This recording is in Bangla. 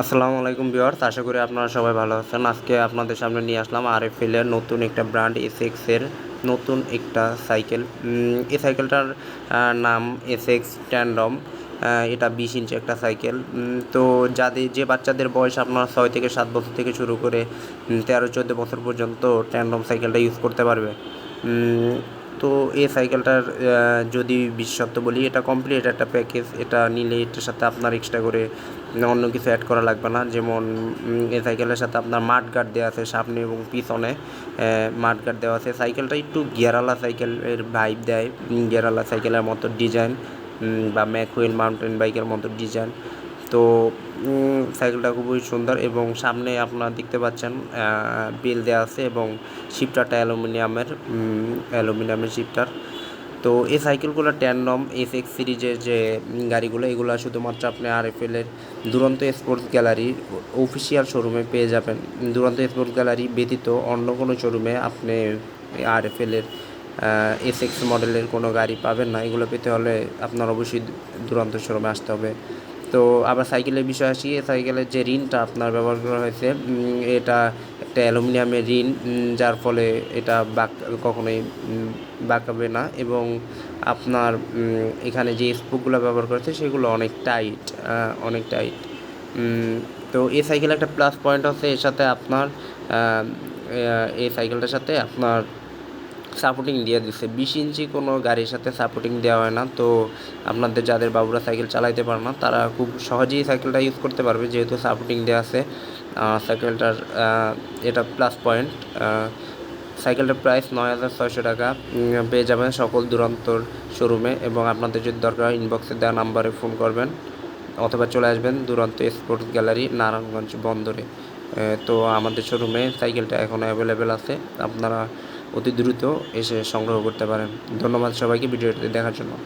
আসসালামু আলাইকুম ভিউয়ার্স, আশা করি আপনারা সবাই ভালো আছেন। আজকে আপনাদের সামনে নিয়ে আসলাম আর এফ এর নতুন একটা ব্র্যান্ড এসএক্স এর নতুন একটা সাইকেল। এই সাইকেলটার নাম এস এক্স ট্যান্ডম এটা বিশ ইঞ্চি একটা সাইকেল। তো যাদের, যে বাচ্চাদের বয়স আপনার ছয় থেকে সাত বছর থেকে শুরু করে তেরো, চোদ্দ বছর পর্যন্ত ট্যান্ডম সাইকেলটা ইউজ করতে পারবে। তো এই সাইকেলটার যদি বিশেষত্ব বলি, এটা কমপ্লিট একটা প্যাকেজ এটা নিলে এটার সাথে আপনার এক্সট্রা করে অন্য কিছু অ্যাড করা লাগবে না। যেমন এই সাইকেলের সাথে আপনার মাঠ গার্ড দেওয়া আছে সামনে এবং পিছনে। মাঠ গার্ড দেওয়া আছে। সাইকেলটা একটু গিয়ারালা সাইকেলের ভাইব দেয়। গিয়ারালা সাইকেলের মতো ডিজাইন বা ম্যাকুইল মাউন্টেন বাইকের মতো ডিজাইন তো সাইকেলটা খুবই সুন্দর এবং সামনে আপনারা দেখতে পাচ্ছেন বিল দেওয়া আছে এবং শিফটারটা অ্যালুমিনিয়ামের অ্যালুমিনিয়ামের শিফটার। তো এই সাইকেলগুলো ট্যান্ডম এস এক্স সিরিজের যে গাড়িগুলো, এগুলো শুধুমাত্র আপনি আর এফ এলের দুরন্ত স্পোর্টস গ্যালারির অফিসিয়াল শোরুমে পেয়ে যাবেন। দুরন্ত স্পোর্টস গ্যালারি ব্যতীত অন্য কোনো শোরুমে আপনি আর এফ এলের এস এক্স মডেলের কোনো গাড়ি পাবেন না। এগুলো পেতে হলে আপনার অবশ্যই দুরন্ত শোরুমে আসতে হবে। তো আবার সাইকেলের বিষয়ে আসি সাইকেলের যে রিনটা আপনার ব্যবহার করা হয়েছে এটা একটা অ্যালুমিনিয়ামের উম, যার ফলে এটা বাক কখনোই বাঁকাবে না এবং আপনার এখানে যে স্পোকগুলো ব্যবহার করেছে সেগুলো অনেক টাইট অনেক টাইট। তো এই সাইকেলে একটা প্লাস পয়েন্ট আছে এর সাথে আপনার এই সাইকেলটার সাথে আপনার সাপোর্টিং দিয়ে দিচ্ছে বিশ ইঞ্চি কোনো গাড়ির সাথে সাপোর্টিং দেওয়া হয় না। তো আপনাদের যাদের বাবুরা সাইকেল চালাইতে পারে না, তারা খুব সহজেই সাইকেলটা ইউজ করতে পারবে, যেহেতু সাপোর্টিং দেওয়া আছে। সাইকেলটার এটা প্লাস পয়েন্ট সাইকেলটার প্রাইস নয় হাজার ছয়শো টাকা। পেয়ে যাবেন সকল দুরন্তর শোরুমে এবং আপনাদের যদি দরকার হয় ইনবক্সে দেওয়া নাম্বারে ফোন করবেন। অথবা চলে আসবেন দুরন্ত স্পোর্টস গ্যালারি নারায়ণগঞ্জ বন্দরে। তো আমাদের শোরুমে সাইকেলটা এখন অ্যাভেলেবেল আছে। আপনারা অতি দ্রুত এসে সংগ্রহ করতে পারেন। ধন্যবাদ সবাইকে ভিডিওটি দেখার জন্য।